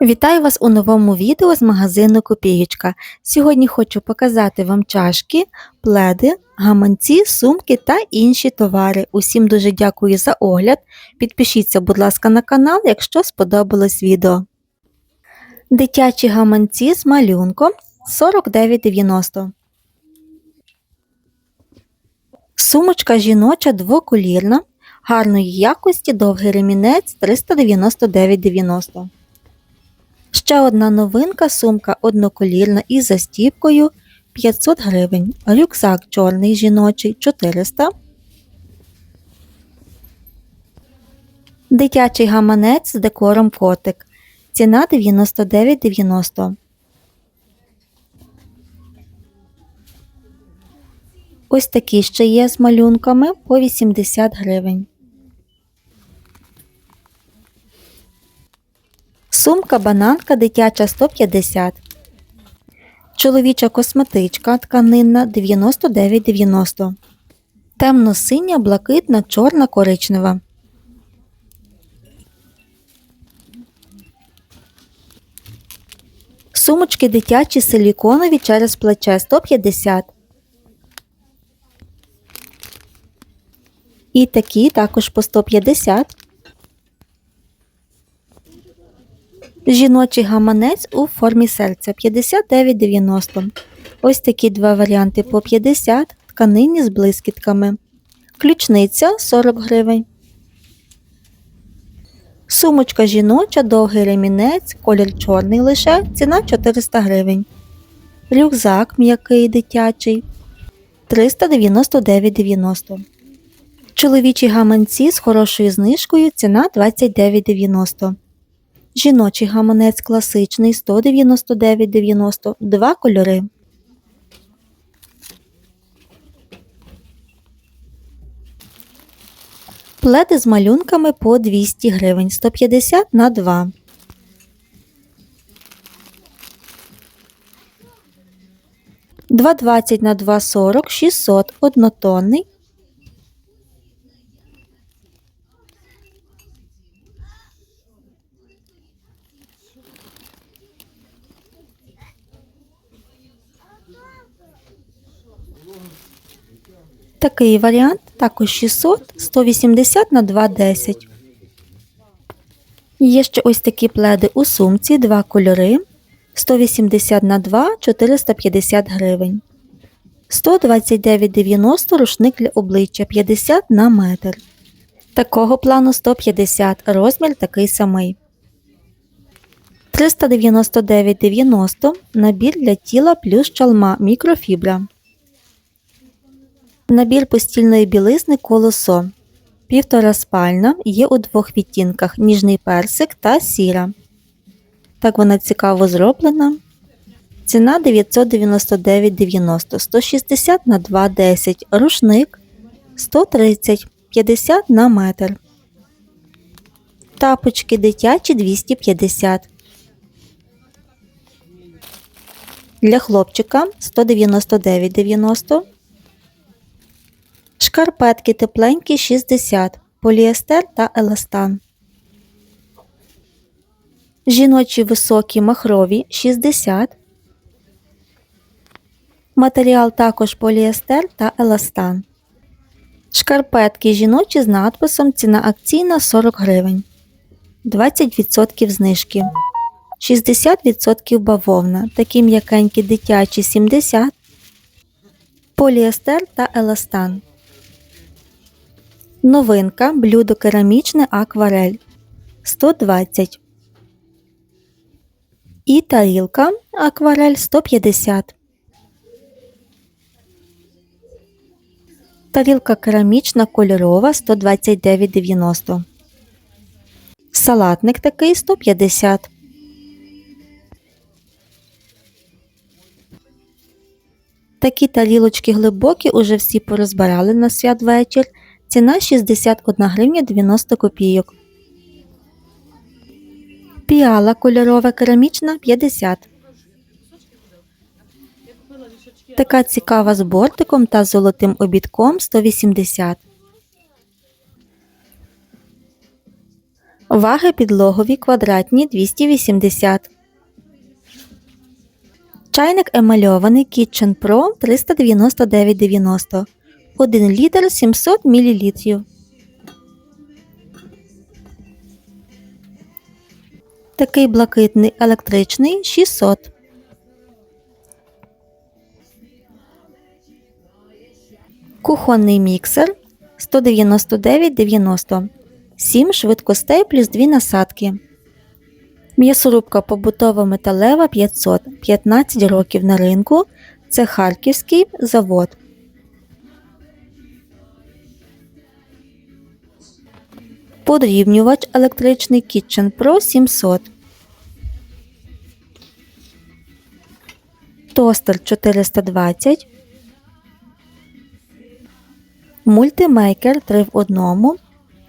Вітаю вас у новому відео з магазину Копієчка. Сьогодні хочу показати вам чашки, пледи, гаманці, сумки та інші товари. Усім дуже дякую за огляд. Підпишіться, будь ласка, на канал, якщо сподобалось відео. Дитячі гаманці з малюнком 49,90. Сумочка жіноча двоколірна, гарної якості, довгий ремінець 399,90. Ще одна новинка сумка одноколірна із застіпкою 500 гривень. Рюкзак чорний жіночий 400. Дитячий гаманець з декором котик. Ціна 99,90. Ось такі ще є з малюнками по 80 гривень. Сумка бананка дитяча 150. Чоловіча косметичка тканинна 99,90. Темно-синя, блакитна, чорна, коричнева. Сумочки дитячі силіконові через плече 150. І такі також по 150. Жіночий гаманець у формі серця 59,90. Ось такі два варіанти по 50, тканинні з блискітками. Ключниця 40 гривень. Сумочка жіноча, довгий ремінець, колір чорний лише, ціна 400 гривень. Рюкзак м'який дитячий 399,90. Чоловічі гаманці з хорошою знижкою ціна 29,90. Жіночий гаманець класичний 199,90, два кольори. Пледи з малюнками по 200 гривень, 150 на 2. Два двадцять на два сорок, 600, однотонний. Такий варіант також 600, 180 на 210. Є ще ось такі пледи у сумці, два кольори 180 на 2 450 гривень. 129,90 рушник для обличчя 50 на метр. Такого плану 150, розмір такий самий. 399,90 набір для тіла плюс чалма мікрофібра. Набір постільної білизни колосо. Півтора спальна є у двох відтінках ніжний персик та сіра. Так вона цікаво зроблена. Ціна 999,90 160 на 2,10. Рушник 130 50 на метр. Тапочки дитячі 250. Для хлопчика 199,90 Шкарпетки тепленькі 60, поліестер та еластан. Жіночі високі махрові 60. Матеріал також поліестер та еластан. Шкарпетки жіночі з надписом ціна акційна 40 гривень. 20% знижки. 60% бавовна. Такі м'якенькі дитячі 70. Поліестер та еластан. Новинка блюдо керамічне акварель 120. І тарілка акварель 150. Тарілка керамічна кольорова 129,90. Салатник такий 150. Такі тарілочки глибокі уже всі порозбирали на святвечір. Ціна 61 гривня 90 копійок. Піала кольорова керамічна 50. Така цікава з бортиком та золотим обідком 180. Ваги підлогові квадратні 280. Чайник емальований Kitchen Pro 399,90. 1 літр 700 мл. Такий блакитний електричний 600. Кухонний міксер 199,90. 7 швидкостей плюс 2 насадки. М'ясорубка побутова металева 500 15 років на ринку. Це Харківський завод. Подрібнювач електричний Kitchen Pro 700. Тостер 420. Мультимейкер 3 в 1.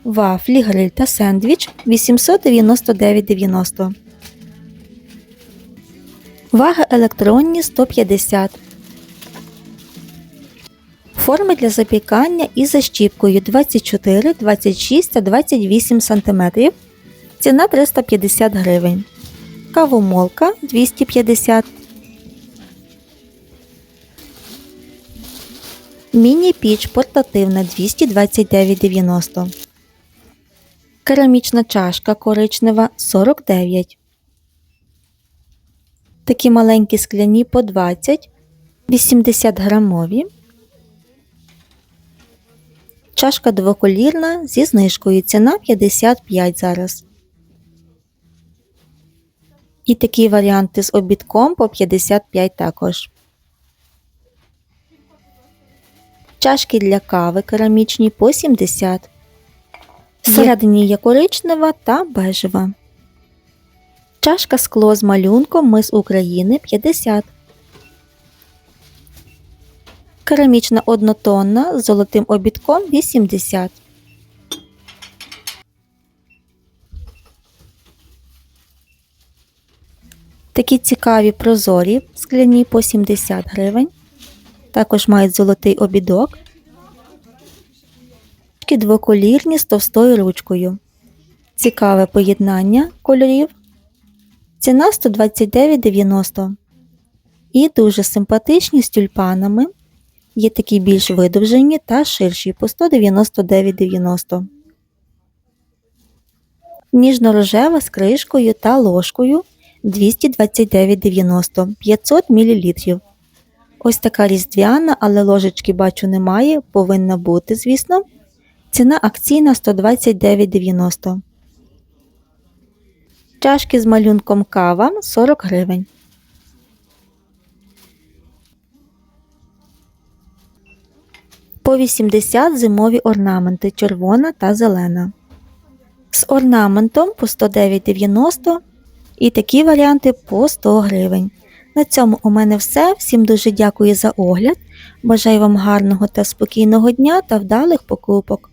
Вафлі, гриль та сендвіч 899,90. Ваги електронні 150. Форми для запікання із защіпкою 24, 26 та 28 см. Ціна 350 гривень. Кавомолка 250 Міні-піч портативна 229,90. Керамічна чашка коричнева 49. Такі маленькі скляні по 20, 80 грамові. Чашка двоколірна зі знижкою. Ціна 55 зараз. І такі варіанти з обідком по 55 також. Чашки для кави керамічні по 70. Всередині є коричнева та бежева. Чашка скло з малюнком Ми з України 50. Керамічна однотонна з золотим обідком 80. Такі цікаві прозорі скляні по 70 гривень. Також мають золотий обідок. Чашки двоколірні з товстою ручкою. Цікаве поєднання кольорів. Ціна 129,90. І дуже симпатичні з тюльпанами. Є такі більш видовжені та ширші по 199,90. Ніжно-рожева з кришкою та ложкою 229,90 500 мл. Ось така різдвяна, але ложечки бачу немає, повинна бути, звісно. Ціна акційна 129,90. Чашки з малюнком кава 40 гривень. По 80 зимові орнаменти червона та зелена. З орнаментом по 109,90 і такі варіанти по 100 гривень. На цьому у мене все. Всім дуже дякую за огляд. Бажаю вам гарного та спокійного дня та вдалих покупок.